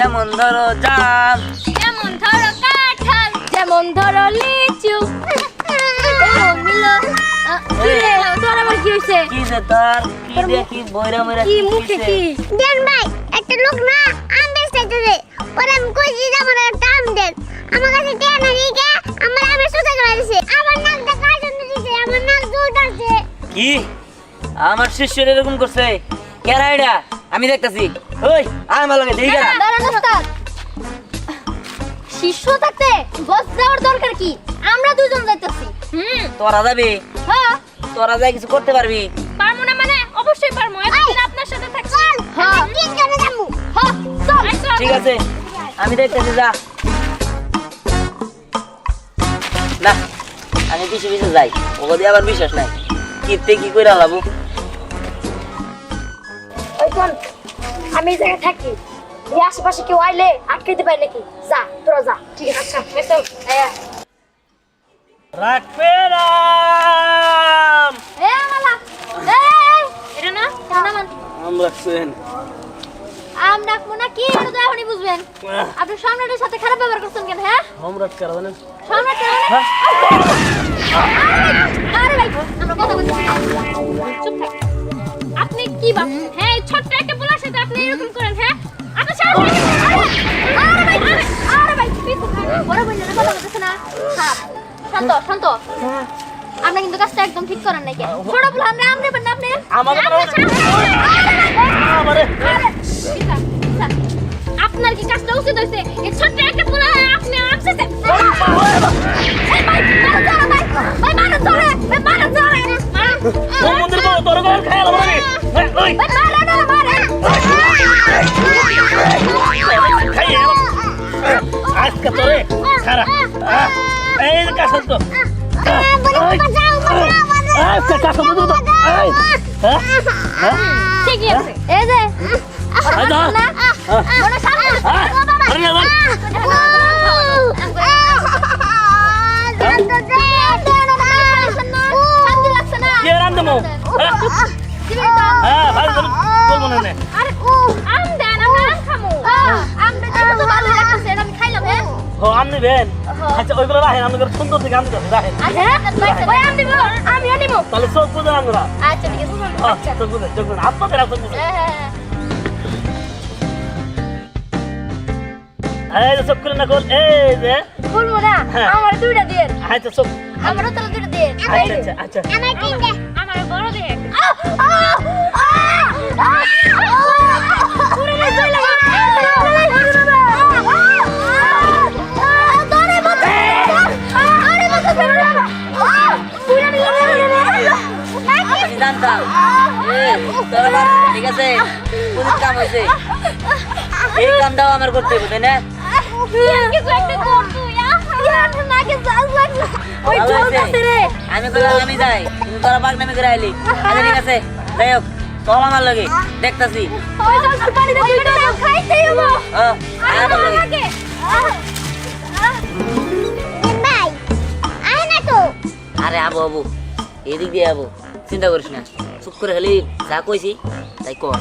যেমন ধরো জাম যেমন ধরো কাঁঠাল। যেমন ধরো লিচু। একটা লোক না আম পরে আমি কইছি যে আমার একটা আম দেন। আমার কাছে টেয়া না দিকে আমার আমের সুতা করে দিছে। আমার নাকটা কাটন দিছে? আমার নাক জোড়াছে কি? আমার শিষ্যের এরকম করছে। এটা? আমি দেখতাছি। ওই আয় আমার লগে দাঁড়ান ওস্তাদ। শিষ্য থাকতে বস যাওয়ার দরকার কি? আমরা দুজন যাইতেছি। হুম। তোরা যাবি? হ্যাঁ। তোরা যাই কিছু করতে পারবি? পারব না মানে? অবশ্যই এতদিন আপনার সাথে থাকছি। হ্যাঁ। তিনজনে যাব। হ্যাঁ চল। ঠিক আছে। আমি দেখতেছি যা। না আমি পিছু পিছু যাই। ওকে দিয়ে আবার বিশ্বাস নাই। কিতে কি করে কোন আমি এই জায়গায় থাকি এই আশেপাশে কেউ আইলে আটকাইতে পারে নাকি? যা তোরা যা। ঠিক আছে। আচ্ছা এসো। হ্যাঁ। রাখবে রাম এ মালা এটা না এটা না আম রাখছেন। আম না কি? এটা তো এখনই বুঝবেন। আপনি সম্রাটের সাথে খারাপ ব্যবহার করছেন কেন হ্যাঁ? সম্রাট কারা জানেন? সম্রাট কেন? আরে ভাই আমরা কথা বলছি। চুপ থাক। আপনি কি ভাবছেন হ্যাঁ ছোট্ট একটা পোলার সাথে আপনি কিন্তু কাজটা একদম ঠিক করেন নাই কেন ছোট আমরা আপনি আমারে। আপনার কি কাজটা উচিত হয়েছে আপনি শান্তি লাগছে না কে রাম দেবো হ্যাঁ হ্যাঁ ভালো বলব না হ্যাঁ ও আমনি বেন আচ্ছা ওইগুলো রাখেন আমি সুন্দর থেকে আমনি রাখেন। আচ্ছা আম আমিও নিব। তাহলে চোখ বুঝেন আমরা। ঠিক আছে। চোখ বুঝেন চোখ বুঝেন আপনাদের চোখ বুঝেন এই যে চোখ করে না কর এই যে। খুলবো না। আমার দুইটা দিয়ে। চোখ। আমারও তাহলে দুইটা দিয়ে। আচ্ছা তোর ঠিক আছে? পুলিশ কাম হয়েছে এই কামটাও আমার করতে হবে তাই না? ওই ভালো জল হয়েছে। কাছে রে আমি কইলাম আমি যাই কিন্তু তোরা পাক নামে করে আইলি। আচ্ছা ঠিক আছে যাই হোক চল আমার লগে দেখতাছি। না তো আরে আবু আবু এদিক দিয়ে আবু। চিন্তা করিস না। চুপ করে খালি যা কইছি তাই কর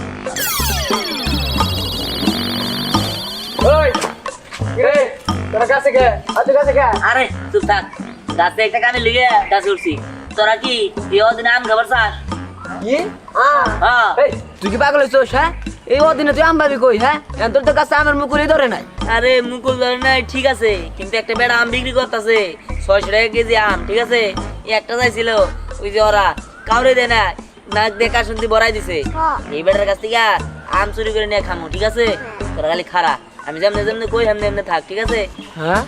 আরে চুপ থাক। গাছে একটা কানে লিগে গাছে উঠছি। তোরা কি আম খাবার চাস? হ্যাঁ। তুই কি পাগল হইছস হ্যাঁ? এই অদিনে তুই কই হ্যাঁ? তোর তো কাছে আমের মুকুলি ধরে নাই। আরে মুকুল ধরে নাই ঠিক আছে। কিন্তু একটা বেড়া আম বিক্রি করতেছে। ছয়শো টাকা কেজি আম ঠিক আছে? একটা চাইছিল ওই যে ওরা কাউরে দেয় না। নাক দিয়ে কাশুন্দি বড়াই দিছে। এই বেটার কাছ থেকে আম চুরি করে নিয়ে খামো ঠিক আছে? তোরা খালি খারা আমি যেমনি যেমনি কই এমনি এমনি থাক ঠিক আছে? হ্যাঁ?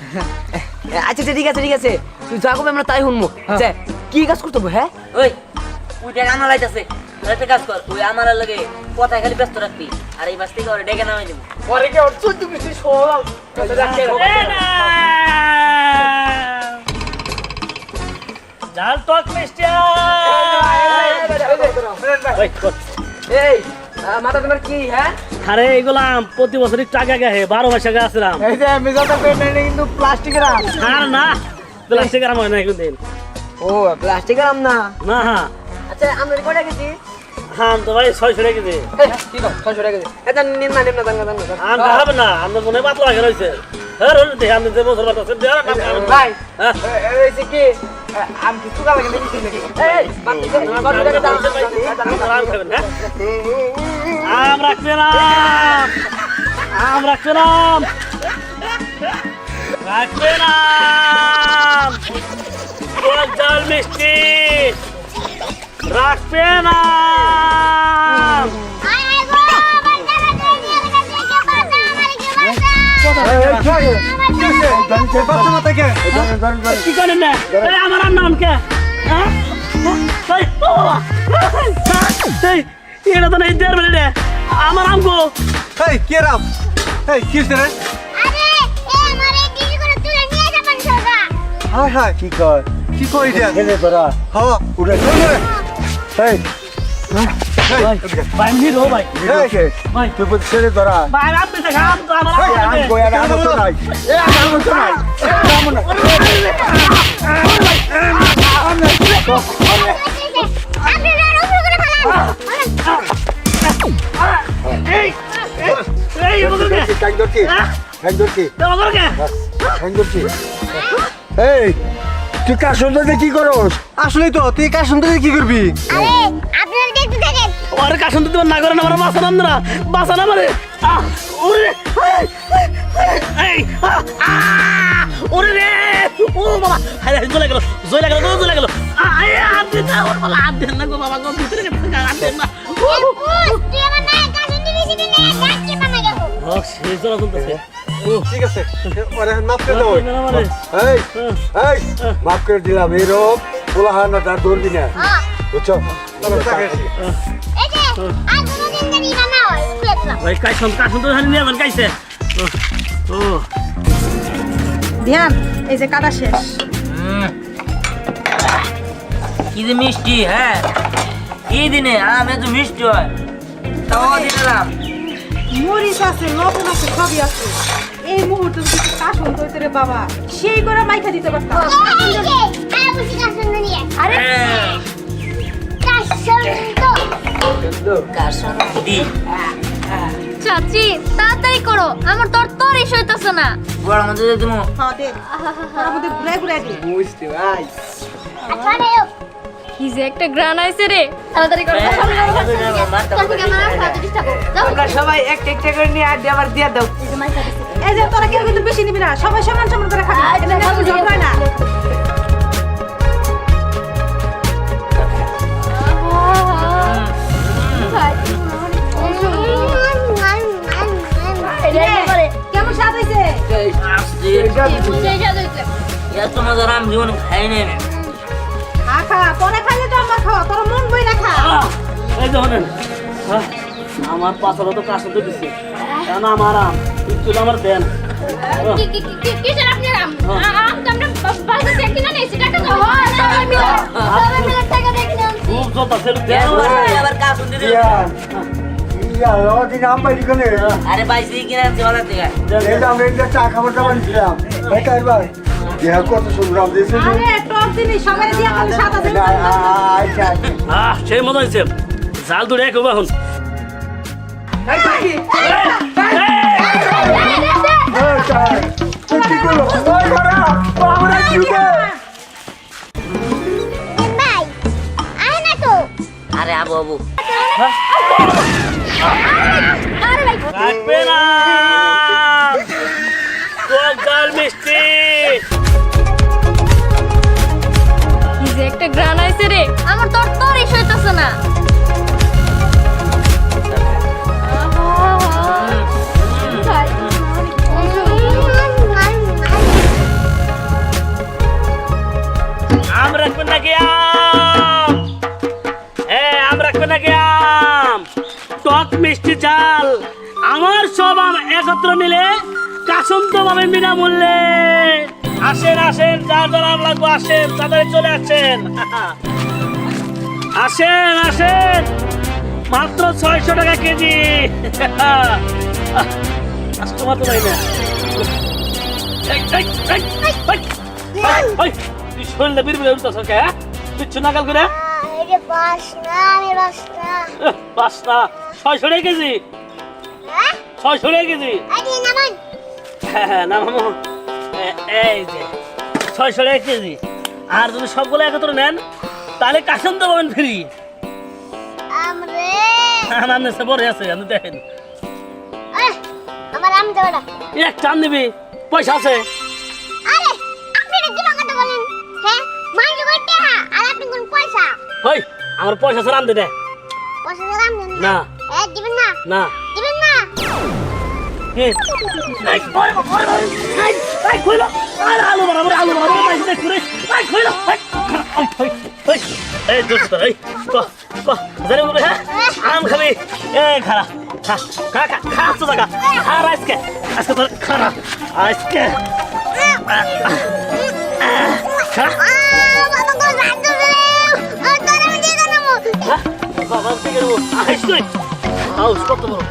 আচ্ছা আচ্ছা ঠিক আছে ঠিক আছে। তুই যা করবি আমরা তাই শুনব। আচ্ছা কি কাজ করতে হবে হ্যাঁ? ওই। ওই টাকা আমার লাইতেছে একটা কাজ কর ওই আমার লাগে কথায় খালি ব্যস্ত রাখবি। আর এই বাস থেকে ওরা ডেকে নামাই দেবো। পরে কে ওর চুল তুমি তুই জাল টক মিষ্টি এই মাথা তোমার কি হ্যাঁ? আরে এগুলা প্রতি বারো মাস আগে আসলাম এই যে মিজাটা পেমেন্ট কিন্তু প্লাস্টিকের আম। আর না প্লাস্টিকের আমার হয় না কোনদিন ও প্লাস্টিকের আম না? না হ্যাঁ আচ্ছা আমরা কোটা গেছি আম তো ভাই ছয়শো টাকা কেজি। কি কর ছয়শো টাকা দিই এটা নিন না নিন না দান দান আম খাবে না আমাদের মনে হয় পাতলা রয়েছে। রোজ আমি যে বছর বাতাসে। ভাই হ্যাঁ। এই কি? আম কি চুকা লাগে নাকি নাকি এই বাকি ছয়শো টাকা দাম আম খাবেন না আম জল মিষ্টি কে বাসা আমার না নাম কে? হ্যাঁ? এটা তো নেই দেড় মিনিটে আমার আম গো এই কে রাম? এই কি রে? আরে এ আমার এই দিদি করে তুলে নিয়ে যাবেন সোজা। হায় হায়। কি কর কি কই এটা? ছেলে তোরা। হ্যাঁ উড়ে চল এই এই। এই তুই করে কে করস? আসলেই তো তুই কার শুনতে কি করবি? আরে আপনারা দেখতে থাকেন ওরে কাশন দিতে না করে না আমার বাসা নাম না বাসা না আহ, ওরে ওরে রে ও বাবা হায় জ্বলে গেল জ্বলে গেল জ্বলে গেল। হাত দিন না ওর বাবা হাত দেন না গো বাবা গো ভিতরে হাত দেন না। সেই জ্বলা চলতেছে ঠিক আছে ওরে মাফ করে দাও। এই এই মাফ করে দিলাম এই রোগ পোলাহানা তার ধরবি না। বুঝছ? হয় ধ্যান এই যে কাদা শেষ। হুম। কি যে মিষ্টি হ্যাঁ? এই দিনে? আম এত মিষ্টি হয়। তাও দিলাম। মরিচ আছে লবণ আছে সবই আছে। এই মুহূর্তে যদি কাশন তৈতে রে বাবা। সেই করে মাইখা দিতে পারতাম। আরে চাচি তাড়াতাড়ি করো আমার তোর তোরই সইতেছে না বড় মধ্যে দিয়ে তুমি হ্যাঁ দে তোর মধ্যে ঘুরাই ঘুরাই দে বুঝতে ভাই আচ্ছা রে কি যে একটা গ্রান আইছে রে তাড়াতাড়ি করো আমরা সবাই একটা একটা করে নিয়ে আড্ডি আবার দিয়ে দাও এই যে তোরা কেউ কিন্তু বেশি নিবি না সবাই সমান সমান করে খাবি না এত মজার আম জীবন খাইনি আমি। খা খা তোরা খাইলে তো আমার খাওয়া তোর মন বই না খা। এই যে শোনেন, আমার পাশালো তো কাশন তো দিচ্ছে কেন আমার আম? একটু আমার দেন। কিসের আম? আম তো আমরা বাজার থেকে কিনে নিয়েছি টাকা তো হয় টাকা খুব আবার কিনা? থেকে। চা খাবার দাবার দিলাম ইয়া কত সুন্দর আম দিয়েছে আচ্ছা আহ সেই মজা হয়েছে জাল দূরে এক এখন আরে আবু আবু আরে ভাই রাখবে না গ্রান রে। আমার তোর তোরই সইতেছে না। আম রাখবেন হ্যাঁ আম? রাখবেন নাকি আম? মিষ্টি চাল। আমার সব আম একত্র মিলে কাসন্ত বিনামূল্যে। আসেন আসেন, যার যার আম লাগবে আসেন তাদের চলে আসেন। আসেন আসেন। মাত্র ছয়শো টাকা কেজি। কাস্টমার তো নাই না। তুই বিড়বিড়ে উঠতেছ কে? তুই করে। ছয়শো টাকা কেজি। হ্যাঁ? ছয়শো টাকা কেজি। হ্যাঁ হ্যাঁ এই যে ছয়শো টাকা কেজি। আর যদি সবগুলো একত্র নেন তাহলে কাশন তো পাবেন ফ্রি। আমরে। আমার নেশে পরে আছে আপনি দেখেন। আমার আম দেবে না। এক টান দিবি পয়সা আছে। আরে আপনি কি কথা বলেন? হ্যাঁ মাইন্ড করতে হ্যাঁ আর আপনি কোন পয়সা? হই আমার পয়সা ছাড়া দে। পয়সা আম না। এ দিবেন না? না। দিবেন আম খাবি। এই খারা খা খা খা খা জায়গা খা আজকে আজকে তোর খারা আজকে খা হ্যাঁ? বাবা থেকে দেবো আইস কত বড়।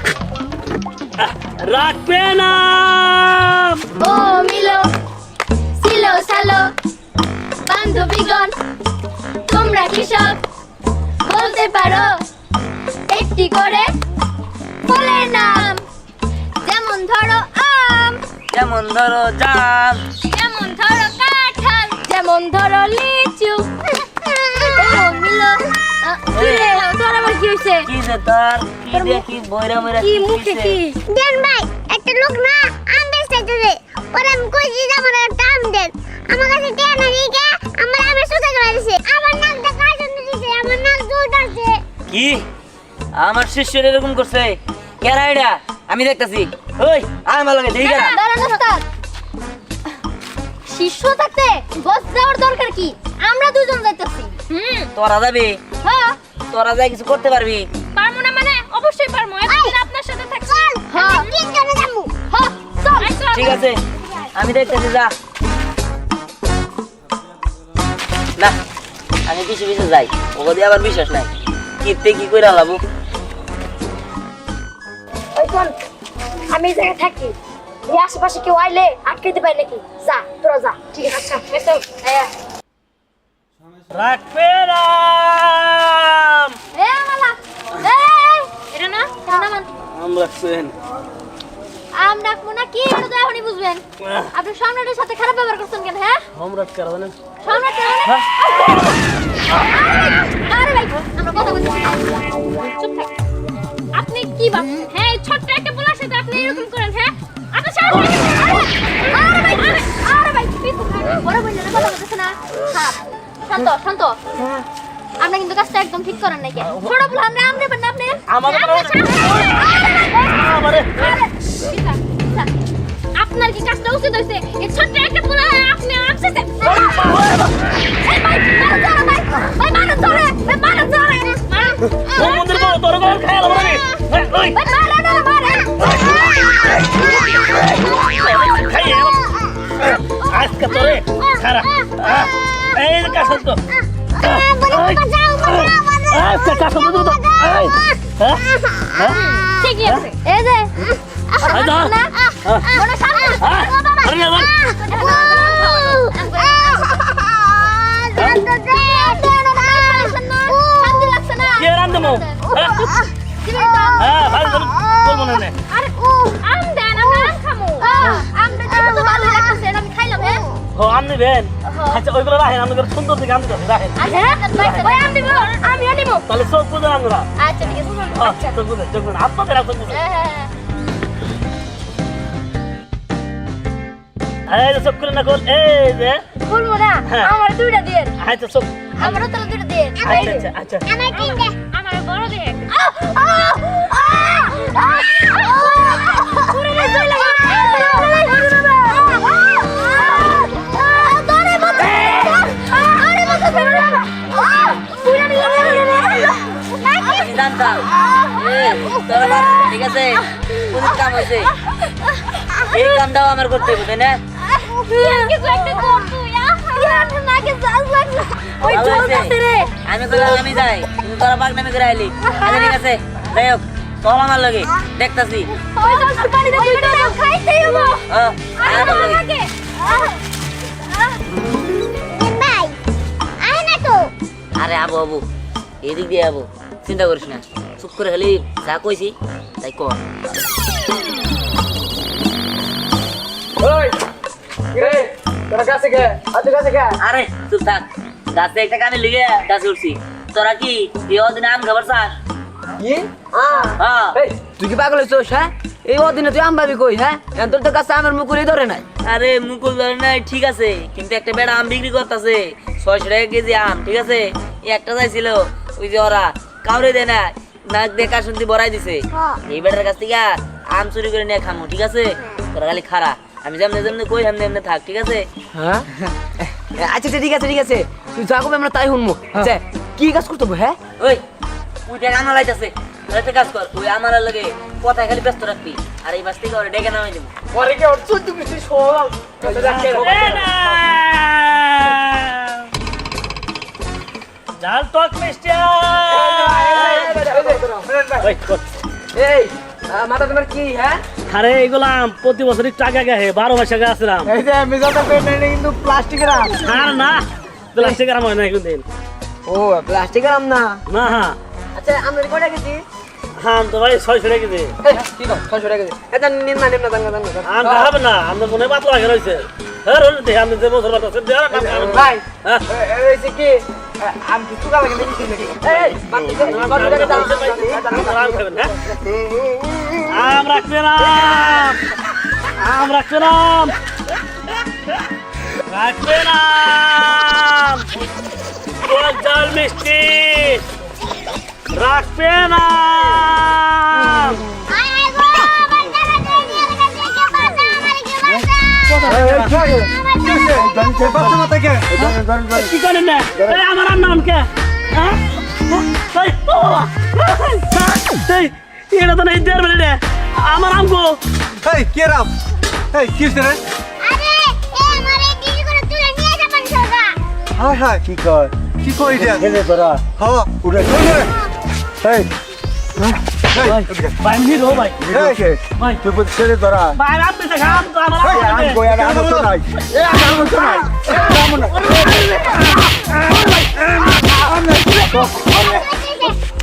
রাখবে না। ও মিলো সিলো সালো বান্ধবীগণ তোমরা কৃষক বলতে পারো? একটি করে ফলের নাম যেমন ধরো আম যেমন ধরো জাম। যেমন ধরো কাঁঠাল যেমন ধরো লিচু। ও মিলো কি তোর আবার কি হয়েছে কি যে তোর? কি দিয়ে কি বইরা বইরা কি মুখে কি? দেন ভাই একটা লোক না আম বেচতেছে পরে আমি কইছি যে আমার একটা আম দেন। আমার কাছে টেয়া না দিকে আমার আমের সুতা করে দিছে। আমার নাকটা কার জন্য দিছে আমার নাক জোড়াছে কি? আমার শিষ্যের এরকম করছে? কেরা এটা? আমি দেখতাছি। ওই আমার লগে দেখি কেরা। দাঁড়ান ওস্তাদ। শিষ্য থাকতে বস যাওয়ার দরকার কি? আমরা দুজন যাইতেছি। হুম। তোরা যাবি? হ্যাঁ। তোরা যাই কিছু করতে পারবি। পারব না মানে? অবশ্যই পারব। একদিন আপনার সাথে থাকছি। হ্যাঁ। তিনজনে যাব। হ্যাঁ ঠিক আছে। আমি দেখতেছি যা। না আমি পিছু পিছু যাই। ওকে দিয়ে আবার বিশ্বাস নাই। কিতে কি করে শোন আমি এই জায়গায় থাকি। এই আশেপাশে কেউ আইলে আটকাইতে পারি নাকি? যা তোরা যা। ঠিক আছে আচ্ছা রাখবে এই এটা না আম রাখছেন। আম ডাকবো না কি? এটা তো এখনই বুঝবেন। আপনি সম্রাটের সাথে খারাপ ব্যবহার করছেন কেন হ্যাঁ? আম রাখ কারা জানেন সম্রাট কেন? মানে? আরে ভাই আমরা কথা বলছি। চুপ থাক। আপনি কি ভাবছেন হ্যাঁ এই ছোট্ট একটা পোলার সাথে আপনি এরকম করেন হ্যাঁ? আপনি সাহস আরে আরে ভাই আরে ভাই বড় বললেন কথা বলতেছ না। খারাপ শান্ত শান্ত। আমরা কিন্তু কাজটা একদম ঠিক করেন নাকি ছোট পোলা আমরা আমরা আপনি আমাদের ঠিকই আছে। এই যে এই ধর। মনে হ্যাঁ হ্যাঁ? হ্যাঁ হ্যাঁ আচ্ছা ওইগুলো রাখেন আমাদের সুন্দর দিকে আম দিতে রাখেন আচ্ছা ভাই আম দিব আমিও নিব তাহলে চোখ আমরা আচ্ছা ঠিক আছে হ্যাঁ আচ্ছা চোখ বুঝে চোখ বুঝে আপনাদের চোখ বুঝে হ্যাঁ হ্যাঁ হ্যাঁ এই যে চোখ করে না কর এই যে খুলবো না হ্যাঁ। আমার দুইটা দিয়ে আচ্ছা চোখ আমারও তাহলে দুইটা দিয়ে আচ্ছা আচ্ছা আচ্ছা আমার তিনটে আমার বড় দিয়ে তোর ঠিক আছে? কোন কাম হয়েছে। এই কামটাও আমার করতে হবে না? আমি তো আমি যাই তুমি তোরা বাঘ নামে করে আইলি। আচ্ছা ঠিক আছে যাই হোক আমার লগে দেখতাছি। আরে আবু আবু এদিক দিয়ে যাব চিন্তা করিস না। চুপ করে খালি যা কইছি তাই কর আরে চুপ থাক। গাছে একটা কানে লিগে গাছে উঠছি। তোরা কি আম খাবার চাস? হ্যাঁ। তুই কি পাগল হইছস হ্যাঁ? এই অদিনে তুই আম কই হ্যাঁ? তোর তো কাছে আমের মুকুরি ধরে নাই। আরে মুকুল ধরে নাই ঠিক আছে। কিন্তু একটা বেড়া আম বিক্রি করতেছে ছয়শো টাকা কেজি আম ঠিক আছে? একটা চাইছিল ওই যে ওরা। কাউরে দেয় না নাক দেখা শুনতে বড়াই দিছে। এই বেটার কাছ থেকে আম চুরি করে নিয়ে খামো ঠিক আছে? তোরা খালি খারা আমি যেমনি যেমনি কই এমনি এমনি থাক ঠিক আছে? হ্যাঁ? আচ্ছা আচ্ছা, ঠিক আছে ঠিক আছে। তুই যা কবে আমরা তাই শুনব। কি কাজ করতে হবে, হ্যাঁ? ওই। লাইতেছে। একটা কাজ কর ওই আমার লাগে কথায় খালি ব্যস্ত রাখবি। আর এই বাস থেকে ওরা ডেকে নামাই দেবো। পরে কি ওর চোদ্দ কিছু সব? জাল টক মিষ্টি। এই মাথা তোমার কি হ্যাঁ? আরে এগুলাম প্রতি বছর আগে আগে বারো মাস আগে আসলাম এই যে মেজাটা পেন কিন্তু প্লাস্টিকের আম। আর না প্লাস্টিকের আমার না কোনদিন। ও প্লাস্টিকের আম না? না হ্যাঁ। আচ্ছা আমরা কয়টা গেছি আম তো ভাই ছয়শো টাকা কেজি। কি কর ছয়শো টাকা গেছি এটা নিন না নিন না দাঙ্গা দাঙ্গা আম খাবে না আমাদের মনে পাতলা হয়ে রয়েছে হ্যাঁ রোল দেখে আমি যে বছর না। ভাই হ্যাঁ। এই যে কি? আম নাকি এই টাকা দাম আম খাবেন হ্যাঁ রাখবেন আম টক মিষ্টি রাখবেন আম কি করেন না আমার আম নাম কে হ্যাঁ। এটা গো এই কে কি হইছে রে হায় হায় কি কয় কি এনে তোরা হ্যাঁ উড়ে এই। ভাই আমি রো ভাই এই ভাই তুই বলছিস ছেড়ে তোরা ভাই আপনি দেখা আম তো আমার আম আম কই আর আম তো নাই এই আম তো নাই এই আম না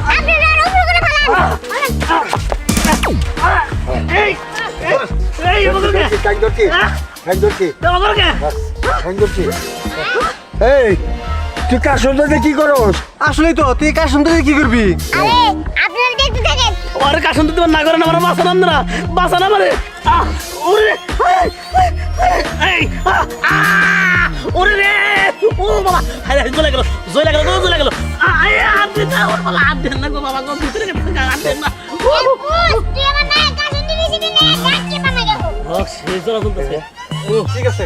আপনি আর উপরে করে ফেলান এই এই, এই কে কান ধরছি কান ধরছি ওগুলো কে কান ধরছি এই তুই কার কি করস আসলেই তো তুই কার কি করবি আরে দেখতে থাকেন ওরে কাশুন দিতে না করে না আমার বাসা নাম না। বাসা না। মানে ওরে এই, ওরে রে ও বাবা। জ্বলে গেল জ্বলে গেল জ্বলে গেল। না ওর বাবা হাত দেন না গো বাবা গো ভিতরে হাত দেন না ঠিক আছে